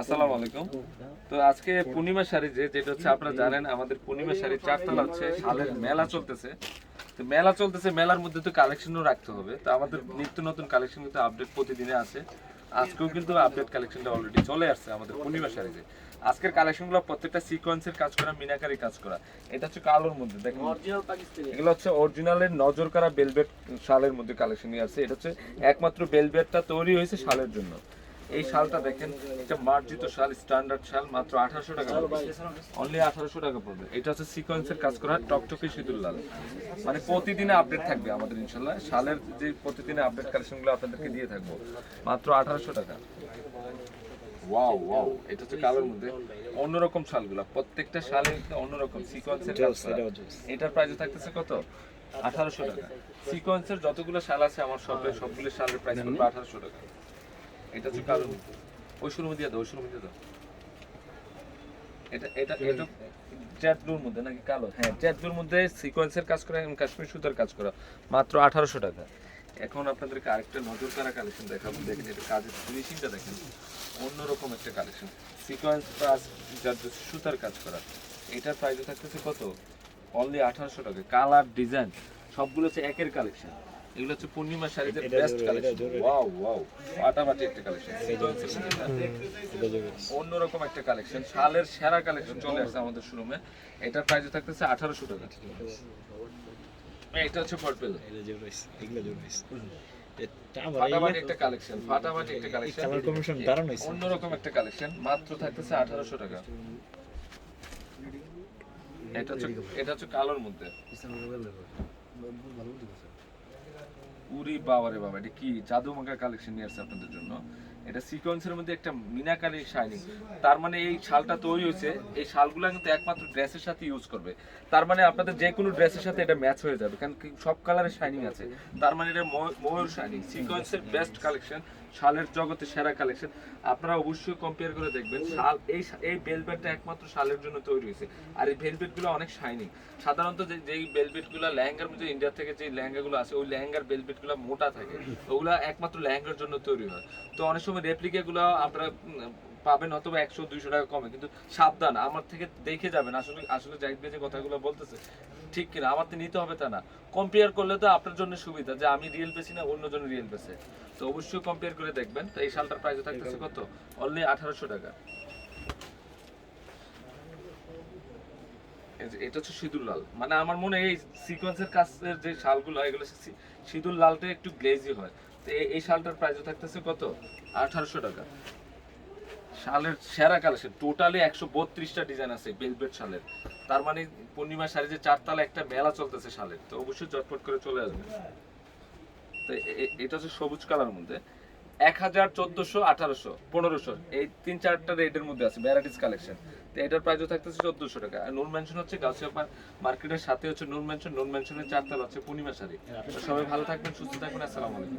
আসসালামু আলাইকুম। তো আজকে পূর্ণিমা শাড়ি যে যেটা হচ্ছে আপনারা জানেন আমাদের পূর্ণিমা শাড়ি চারতলা হচ্ছে শালের মেলা চলতেছে। তো মেলা চলতেছে মেলার মধ্যে তো কালেকশনও রাখতে হবে। তো আমাদের নিত্য নতুন কালেকশন কিন্তু আপডেট প্রতিদিনে আছে। আজকেও কিন্তু আপডেট কালেকশনটা অলরেডি চলে আসছে আমাদের পূর্ণিমা শাড়িতে। আজকের কালেকশনগুলো প্রত্যেকটা সিকোয়েন্সের কাজ করা মিনাকারি কাজ করা। এটা হচ্ছে কালোর মধ্যে দেখুন। এগুলো হচ্ছে অরিজিনালের নজর করা বেলভেট শালের মধ্যে কালেকশন নিয়ে আসছে এটা হচ্ছে একমাত্র বেলভেটটা তৈরি হয়েছে শালের জন্য। এই শালটা দেখেন এটা মার্জিত শাল স্ট্যান্ডার্ড শাল মাত্র আঠারোশো টাকা অনলি আঠারোশো টাকা পড়বে। এটা হচ্ছে সিকোয়েন্সের কাজ করা টকটকে সিঁদুর লাল। মানে প্রতিদিনে আপডেট থাকবে আমাদের ইনশাল্লাহ। শালের যে প্রতিদিনে আপডেট কালেকশনগুলো আপনাদেরকে দিয়ে থাকব মাত্র আঠারোশো টাকা। ওয়াও ওয়াও এটা হচ্ছে কালোর মধ্যে অন্যরকম শালগুলা। প্রত্যেকটা শালে অন্যরকম সিকোয়েন্সের কাজ করা। এটার প্রাইস থাকতেছে কত? আঠারোশো টাকা। সিকোয়েন্সের যতগুলো শাল আছে আমার সব সবগুলো শালের প্রাইস আঠারোশো টাকা। এটা হচ্ছে কালো ওই শুরু দিয়ে দাও ওই শুরু দিয়ে দাও। এটা এটা এটা ব্লুর মধ্যে নাকি কালো? হ্যাঁ ব্লুর মধ্যে সিকোয়েন্সের কাজ করা এবং কাশ্মীর সুতার কাজ করা। মাত্র আঠারোশো টাকা। এখন আপনাদেরকে আরেকটা নজর কারা কালেকশন দেখাবো। দেখেন এটা কাজের ফিনিশিংটা দেখেন। অন্যরকম একটা কালেকশন সিকোয়েন্স প্লাস যার সুতার কাজ করা এটার প্রাইস থাকতেছে কত? অনলি আঠারোশো টাকা। কালার ডিজাইন সবগুলো হচ্ছে একের কালেকশন এগুলো হচ্ছে পূর্ণিমা শাড়িদের বেস্ট কালেকশন ওয়াও ওয়াও ফাটাফাটি একটা কালেকশন অন্যরকম একটা কালেকশন শালের সেরা কালেকশন চলে আসছে আমাদের শোরুমে এটার প্রাইস থাকতেছে আঠারোশো টাকা। এটা হচ্ছে পার্পল ফাটাফাটি একটা কালেকশন ফাটাফাটি একটা অন্যরকম একটা কালেকশন মাত্র থাকতেছে আঠারোশো টাকা। এটা হচ্ছে এটা হচ্ছে কালোর মধ্যে। উরি বাবারে বাবা এটা কি জাদু মাখা কালেকশন নিয়ে আসছে আপনাদের জন্য? এটা সিকোয়েন্সের মধ্যে একটা মিনাকারি শাইনিং। তার মানে এই শালটা তৈরি হয়েছে, এই শালগুলো কিন্তু একমাত্র ড্রেসের সাথে ইউজ করবে। তার মানে আপনাদের যে কোনো ড্রেসের সাথে এটা ম্যাচ হয়ে যাবে, কারণ সব কালারের শাইনিং আছে। তার মানে এটা ময়ূর শাইনিং, সিকোয়েন্সের বেস্ট কালেকশন, শালের জগতে সেরা কালেকশন। আপনারা অবশ্যই কম্পেয়ার করে দেখবেন, শাল এই এই বেলভেটটা একমাত্র শালের জন্য তৈরি হয়েছে। আর এই ভেলভেটগুলো অনেক শাইনিং। সাধারণত যে যেই বেলভেটগুলো লেহেঙ্গার মধ্যে ইন্ডিয়া থেকে যে লেহেঙ্গাগুলো আছে ওই লেহেঙ্গার বেলভেটগুলো মোটা থাকে। ওগুলা একমাত্র লেহেঙ্গার জন্য তৈরি হয়। তো অনেক সময় রেপ্লিকাগুলো আপনারা পাবেন অথবা একশো, দুইশো টাকা কমে। কিন্তু সাবধান, আমার থেকে দেখে যাবেন আসলে আসলে জাহিদ যে কথাগুলো বলতেছে, ঠিক কিনা, আমার তো নিতে হবে তা না। কম্পেয়ার করলে তো আপনার জন্য সুবিধা, যে আমি রিয়েল পেছি না, অন্য জন রিয়েল পেছে তো অবশ্যই কম্পেয়ার করে দেখবেন। তো এই শালটার প্রাইস থাকতেছে কত? অনলি আঠারোশো টাকা। এটা হচ্ছে সিঁদুর লাল। মানে আমার মনে হয় এই সিকোয়েন্সের কাজের যে শালগুলো, এগুলো সিঁদুর লালটা একটু গ্লেজি হয়। তো এই- শালটার প্রাইস থাকতেছে কত? আঠারোশো টাকা। শালের সেরা কালেকশন টোটালি একশো বত্রিশটা ডিজাইন আছে বেলভেট শালের। তার মানে পূর্ণিমা শাড়ি যে চারতলা একটা মেলা চলতেছে শালের। তো অবশ্যই চটপট করে চলে আসবে। তো এটা হচ্ছে সবুজ কালার মধ্যে। এক হাজার চোদ্দোশো আঠারোশো পনেরোশো এই তিন চারটা রেটের মধ্যে আছে ভ্যারাইটিস কালেকশন তো এটার প্রাইসও থাকতেছে চোদ্দোশো টাকা। আর নুন ম্যানশন হচ্ছে গাছিয়া মার্কেটের সাথে হচ্ছে নুন ম্যানশন নুন ম্যানশনের চারতলা হচ্ছে পূর্ণিমা শাড়ি। সবাই ভালো থাকবেন, সুস্থ থাকবেন, আসসালামু আলাইকুম।